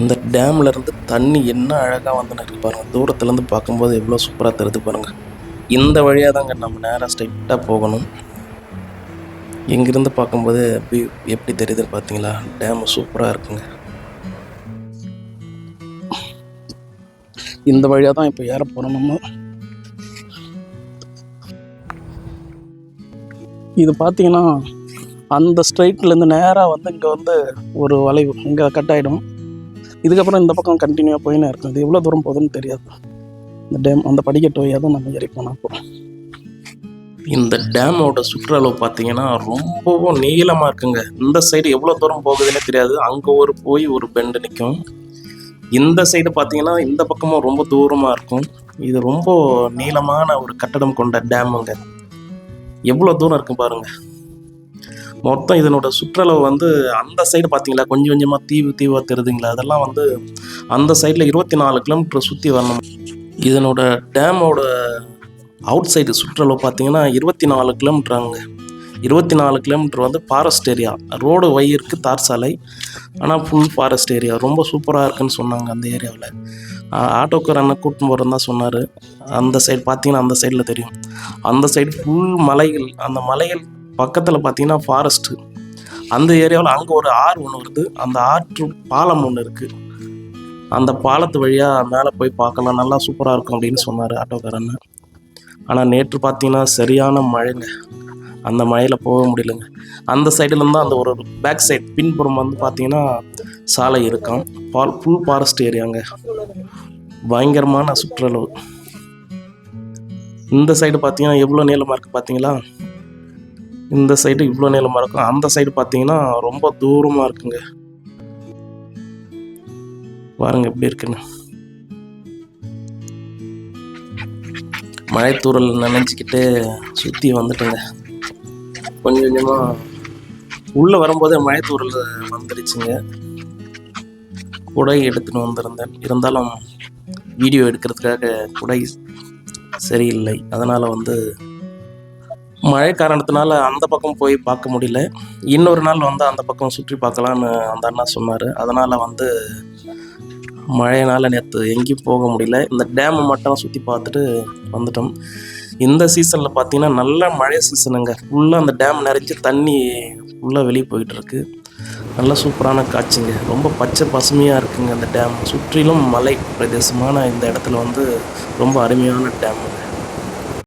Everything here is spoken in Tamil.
இந்த டேம்ல இருந்து தண்ணி என்ன அழகாக வந்து நிற்கு பாருங்க. தூரத்துலேருந்து பார்க்கும்போது எவ்வளோ சூப்பராக தருது பாருங்கள் இந்த வழியாக தாங்க நம்ம நேராக ஸ்ட்ரைட்டாக போகணும். இங்கிருந்து பார்க்கும்போது எப்படி எப்படி தெரியுதுன்னு பார்த்தீங்களா? டேம் சூப்பராக இருக்குங்க. இந்த வழியாக தான் இப்போ ஏற போகிறோம் நம்ம. இது பார்த்தீங்கன்னா அந்த ஸ்ட்ரைட்லேருந்து நேராக வந்து இங்கே வந்து ஒரு வளைவு இங்கே கட் ஆகிடும் இதுக்கப்புறம் இந்த பக்கம் கண்டினியூவாக போயினே இருக்கும். இது எவ்வளோ தூரம் போகுதுன்னு தெரியாது. இந்த டேம் அந்த படிக்கட்டு வழியாக தான் நம்ம ஏறி போனால் அப்போ இந்த டேமோட சுற்றளவு பார்த்தீங்கன்னா ரொம்பவும் நீளமாக இருக்குங்க. இந்த சைடு எவ்வளோ தூரம் போகுதுன்னே தெரியாது. அங்கே ஒரு போய் ஒரு பெண்டு நிற்கும் இந்த சைடு பார்த்தீங்கன்னா இந்த பக்கமும் ரொம்ப தூரமாக இருக்கும். இது ரொம்ப நீளமான ஒரு கட்டடம் கொண்ட டேமுங்க எவ்வளோ தூரம் இருக்கும் பாருங்கள் மொத்தம் இதனோட சுற்றளவு வந்து அந்த சைடு பார்த்தீங்களா? கொஞ்சம் கொஞ்சமாக தீவு தீவாக தெரியுதுங்களா அதெல்லாம் வந்து அந்த சைடில் இருபத்தி நாலு கிலோமீட்டர் சுற்றி வரணும். இதனோட டேமோட அவுட் சைடு சுற்றளவு பார்த்தீங்கன்னா இருபத்தி நாலு கிலோமீட்டராங்க இருபத்தி நாலு கிலோமீட்டர் வந்து ஃபாரஸ்ட் ஏரியா ரோடு வயிற்கு தார் சாலை. ஆனால் ஃபுல் ஃபாரஸ்ட் ஏரியா ரொம்ப சூப்பராக இருக்குன்னு சொன்னாங்க அந்த ஏரியாவில் ஆட்டோக்கார் அண்ணன் கூட்டம் போகிறேன்னு தான் சொன்னார். அந்த சைடு பார்த்தீங்கன்னா அந்த சைடில் தெரியும். அந்த சைடு ஃபுல் மலைகள். அந்த மலைகள் பக்கத்தில் பார்த்தீங்கன்னா ஃபாரஸ்ட்டு அந்த ஏரியாவில் அங்கே ஒரு ஆறு ஒன்று வருது. அந்த ஆற்று பாலம் ஒன்று இருக்குது அந்த பாலத்து வழியாக மேலே போய் பார்க்கலாம் நல்லா சூப்பராக இருக்கும் அப்படின்னு சொன்னார் ஆட்டோக்காரன் ஆனால் நேற்று பார்த்தீங்கன்னா சரியான மழைங்க. அந்த மழையில் போக முடியலங்க. அந்த சைடுலேருந்து அந்த ஒரு பேக் சைட் பின்புறம் வந்து பார்த்தீங்கன்னா சாலை இருக்கும். பால் ஃபுல் ஃபாரஸ்ட் ஏரியாங்க. பயங்கரமான சுற்றளவு. இந்த சைடு பார்த்தீங்கன்னா எவ்வளோ நீளமாக இருக்குது பார்த்தீங்களா இந்த சைடு இவ்வளோ நீளமாக இருக்கும். அந்த சைடு பார்த்தீங்கன்னா ரொம்ப தூரமாக இருக்குங்க. பாருங்க எப்படி இருக்குன்னு. மழைத்தூரல் நினைச்சிக்கிட்டு சுற்றி வந்துட்டுங்க. கொஞ்சம் கொஞ்சமாக உள்ளே வரும்போதே மழைத்தூரல் வந்துடுச்சுங்க குடை எடுத்துன்னு வந்திருந்தேன். இருந்தாலும் வீடியோ எடுக்கிறதுக்காக குடை சரியில்லை. அதனால் வந்து மழை காரணத்தினால அந்த பக்கம் போய் பார்க்க முடியல. இன்னொரு நாள் வந்து அந்த பக்கம் சுற்றி பார்க்கலான்னு அந்த அண்ணா சொன்னார். அதனால் வந்து மழையினால் நேற்று எங்கேயும் போக முடியல. இந்த டேமை மட்டும் சுற்றி பார்த்துட்டு வந்துட்டோம். இந்த சீசனில் பார்த்தீங்கன்னா நல்ல மழை சீசனுங்க. ஃபுல்லாக அந்த டேம் நிறைஞ்சு தண்ணி ஃபுல்லாக வெளியே போயிட்டுருக்கு நல்ல சூப்பரான காட்சிங்க. ரொம்ப பச்சை பசுமையாக இருக்குங்க அந்த டேம். சுற்றிலும் மலை பிரதேசமான இந்த இடத்துல வந்து ரொம்ப அருமையான டேமுங்க.